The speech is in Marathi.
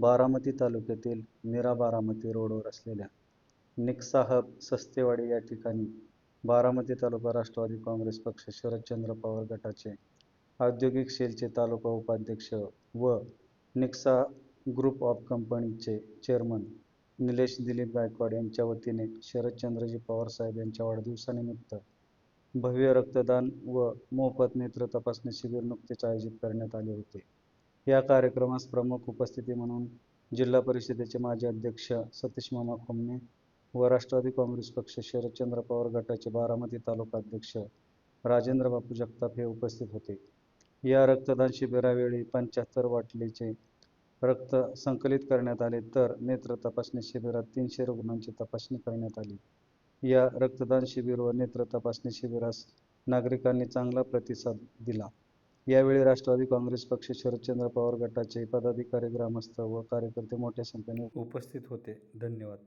बारामती तालुक्यातील मीरा बारामती रोडवर असलेल्या निक्सा हब सस्तेवाडी या ठिकाणी बारामती तालुका राष्ट्रवादी काँग्रेस पक्ष शरदचंद्र पवार गटाचे औद्योगिक सेलचे तालुका उपाध्यक्ष व निक्सा ग्रुप ऑफ कंपनीचे चेअरमन निलेश दिलीप गायकवाड यांच्या वतीने शरदचंद्रजी पवार साहेब यांच्या वाढदिवसानिमित्त भव्य रक्तदान व मोफत नेत्र तपासणी शिबिर नुकतेच आयोजित करण्यात आले होते. या कार्यक्रमास प्रमुख उपस्थिती म्हणून जिल्हा परिषदेचे माजी अध्यक्ष सतीश मामा खोमणे व राष्ट्रवादी काँग्रेस पक्ष शरदचंद्र पवार गटाचे बारामती तालुका अध्यक्ष राजेंद्र बापू जगताप हे उपस्थित होते. या रक्तदान शिबिरावेळी पंच्याहत्तर बाटलीचे रक्त संकलित करण्यात आले तर नेत्र तपासणी शिबिरात तीनशे रुग्णांची तपासणी करण्यात आली. या रक्तदान शिबिर व नेत्र तपासणी शिबिरास नागरिकांनी चांगला प्रतिसाद दिला. यावेळी राष्ट्रवादी काँग्रेस पक्ष शरदचंद्र पवार गटाचे पदाधिकारी ग्रामस्थ व कार्यकर्ते मोठ्या संख्येने उपस्थित होते. धन्यवाद.